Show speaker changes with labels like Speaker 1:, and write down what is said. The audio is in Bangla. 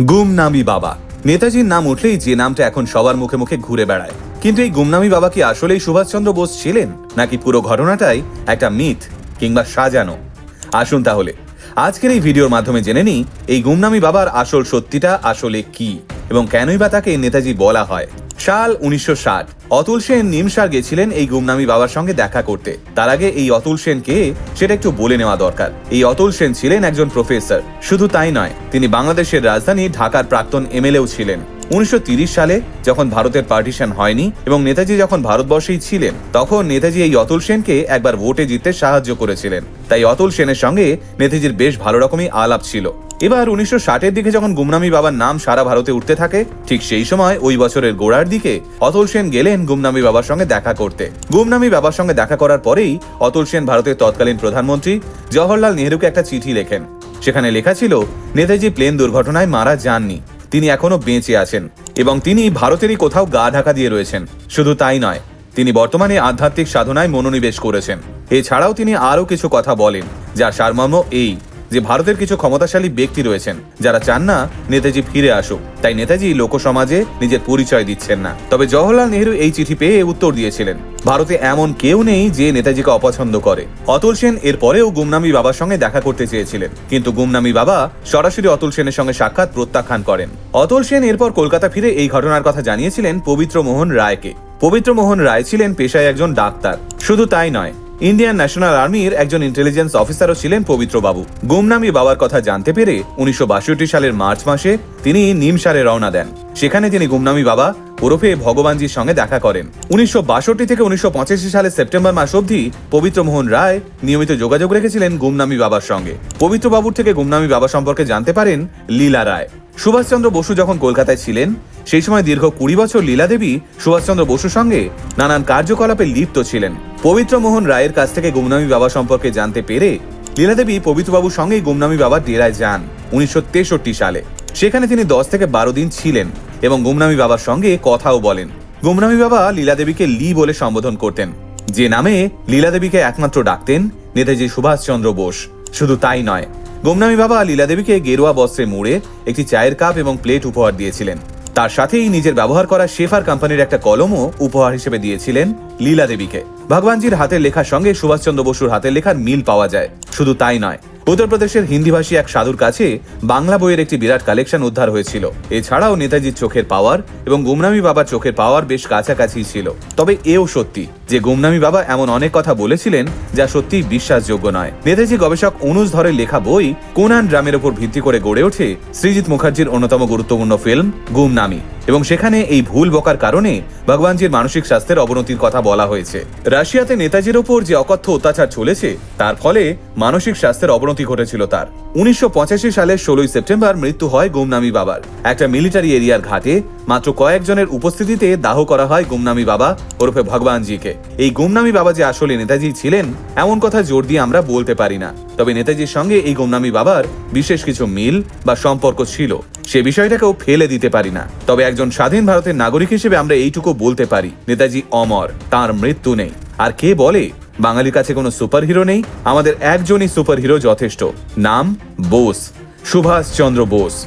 Speaker 1: গুমনামি বাবা। নেতাজির নাম উঠলেই যে নামটা এখন সবার মুখে মুখে ঘুরে বেড়ায়। কিন্তু এই গুমনামি বাবা কি আসলেই সুভাষচন্দ্র বোস ছিলেন? নাকি পুরো ঘটনাটাই একটা মিথ কিংবা সাজানো? আসুন তাহলে, আজকের এই ভিডিওর মাধ্যমে জেনে নিই, এই গুমনামি বাবার আসল সত্যিটা আসলে কি এবং কেনই বা তাকে নেতাজি বলা হয়। সাল উনিশশো ষাট। অতুল সেন নিমসার গেছিলেন এই গুমনামি বাবার সঙ্গে দেখা করতে। তার আগে এই অতুল সেন কে সেটা একটু বলে নেওয়া দরকার। এই অতুল সেন ছিলেন একজন প্রফেসর। শুধু তাই নয়, তিনি বাংলাদেশের রাজধানী ঢাকার প্রাক্তন এমএলএও ছিলেন। উনিশশো সালে যখন ভারতের পার্টিশন হয়নি এবং নেতাজি যখন ভারতবর্ষেই ছিলেন, তখন নেতাজি এই অতুল সেনকে একবার ভোটে জিততে সাহায্য করেছিলেন। তাই অতুল সেনের সঙ্গে নেতাজির বেশ ভালো রকমই আলাপ ছিল। এবার উনিশশো ষাটের দিকে যখন গুমনামি বাবার নাম সারা ভারতে উঠতে থাকে, ঠিক সেই সময় ওই বছরের গোড়ার দিকে অতুল সেন গেলেন গুমনামি বাবার সঙ্গে দেখা করতে। গুমনামি বাবার সঙ্গে দেখা করার পরেই অতুল সেন ভারতের তৎকালীন প্রধানমন্ত্রী জওহরলাল নেহরুকে একটা চিঠি লেখেন। সেখানে লেখা ছিল, নেতাজি প্লেন দুর্ঘটনায় মারা যাননি। তিনি এখনও বেঁচে আছেন এবং তিনি ভারতেরই কোথাও গা ঢাকা দিয়ে রয়েছেন। শুধু তাই নয়, তিনি বর্তমানে আধ্যাত্মিক সাধনায় মনোনিবেশ করেছেন। এছাড়াও তিনি আরও কিছু কথা বলেন, যার সারমর্ম এই যে ভারতের কিছু ক্ষমতাশালী ব্যক্তি রয়েছেন, যারা চান না নেতাজি ফিরে আসুক। তাই নেতাজি লোকসমাজে নিজের পরিচয় দিচ্ছেন না। তবে জওহরলাল নেহরু এই চিঠি পেয়ে উত্তর দিয়েছিলেন, ভারতে এমন কেউ নেই যে নেতাজিকে অপছন্দ করে। অতুল সেন এর পরেও গুমনামি বাবার সঙ্গে দেখা করতে চেয়েছিলেন, কিন্তু গুমনামি বাবা সরাসরি অতুল সেনের সঙ্গে সাক্ষাৎ প্রত্যাখ্যান করেন। অতুল সেন এরপর কলকাতা ফিরে এই ঘটনার কথা জানিয়েছিলেন পবিত্র মোহন রায়কে। পবিত্র মোহন রায় ছিলেন পেশায় একজন ডাক্তার। শুধু তাই নয় ইন্ডিয়ান ন্যাশনাল আর্মির একজন ইন্টেলিজেন্স অফিসারও ছিলেন পবিত্র বাবু গুমনামি বাবার কথা জানতে পেরে উনিশশো বাষট্টি সালের মার্চ মাসে তিনি নিমসারে রওনা দেন। সেখানে তিনি গুমনামি বাবা ওরফে ভগবানজির সঙ্গে দেখা করেন। উনিশশো বাষট্টি থেকে উনিশশো পঁচাশি সালে সেপ্টেম্বর মাস অবধি পবিত্র মোহন রায় নিয়মিত যোগাযোগ রেখেছিলেন গুমনামি বাবার সঙ্গে। পবিত্র বাবুর থেকে গুমনামি বাবা সম্পর্কে জানতে পারেন লীলা রায়। সুভাষচন্দ্র বসু যখন কলকাতায় ছিলেন, সেই সময় দীর্ঘ কুড়ি বছর লীলা দেবী সুভাষচন্দ্র বসুর সঙ্গে নানান কার্যকলাপে লিপ্ত ছিলেন। পবিত্র মোহন রায়ের কাছ থেকে গুমনামি বাবা সম্পর্কে জানতে পেরে লীলা দেবী পবিত্রবাবুর সঙ্গেই গুমনামি বাবার ডেরায় যান, উনিশশো তেষট্টি সালে। সেখানে তিনি দশ থেকে বারো দিন ছিলেন। এবং গুমনামি বাবার সঙ্গে কথাও বলেন। গুমনামি বাবা লীলা দেবীকে লি বলে সম্বোধন করতেন। যে নামে লীলা দেবীকে একমাত্র ডাকতেন নেতাজি সুভাষচন্দ্র বোস। শুধু তাই নয়, গোমনামী বাবা লীলা দেবীকে গেরুয়া বস্ত্রে মুড়ে একটি চায়ের কাপ এবং প্লেট উপহার দিয়েছিলেন। তার সাথেই নিজের ব্যবহার করা শেফার কোম্পানির একটা কলমও উপহার হিসেবে দিয়েছিলেন লীলা দেবীকে ভগবানজির হাতের লেখার সঙ্গে সুভাষচন্দ্র বসুর হাতের লেখার মিল পাওয়া যায়। শুধু তাই নয় উত্তরপ্রদেশের হিন্দিভাষী এক সাধুর কাছে বাংলা বইয়ের একটি বিরাট কালেকশন উদ্ধার হয়েছিল। এছাড়াও নেতাজির চোখের পাওয়ার এবং গুমরামি বাবার চোখের পাওয়ার বেশ কাছাকাছি ছিল। তবে এও সত্যি। যে গুমনামি বাবা এমন অনেক কথা বলেছিলেন যা সত্যি বিশ্বাসযোগ্য নয়। নেতাজি গবেষক অনুজ ধরের লেখা বই কোনান ড্রামের উপর ভিত্তি করে গড়ে ওঠে শ্রীজিৎ মুখার্জির অন্যতম গুরুত্বপূর্ণ ফিল্ম গুমনামি। এবং সেখানে এই ভুল বকার কারণে ভগবানজির মানসিক স্বাস্থ্যের অবনতির কথা বলা হয়েছে। রাশিয়াতে নেতাজির ওপর যে অকথ্য অত্যাচার চলেছে, তার ফলে মানসিক স্বাস্থ্যের অবনতি ঘটেছিল তার। উনিশশো পঁচাশি সালের ষোলোই সেপ্টেম্বর মৃত্যু হয় গুমনামি বাবার। একটা মিলিটারি এরিয়ার ঘাটে মাত্র কয়েকজনের উপস্থিতিতে দাহ করা হয় গুমনামি বাবা ওরফে ভগবানজিকে। এই গুমনামি বাবা যে আসলে নেতাজি ছিলেন, এমন কথা জোর দিয়ে আমরা বলতে পারি না। তবে নেতাজির সঙ্গে এই গুমনামি বাবার বিশেষ কিছু মিল বা সম্পর্ক ছিল। সে বিষয়টাকেও ফেলে দিতে পারি না। তবে একজন স্বাধীন ভারতের নাগরিক হিসেবে আমরা এইটুকু বলতে পারি, নেতাজি অমর, তার মৃত্যু নেই। আর কে বলে? বাঙালির কাছে কোনো সুপারহিরো নেই, আমাদের একজনই সুপারহিরো যথেষ্ট, নাম বোস, সুভাষচন্দ্র বোস।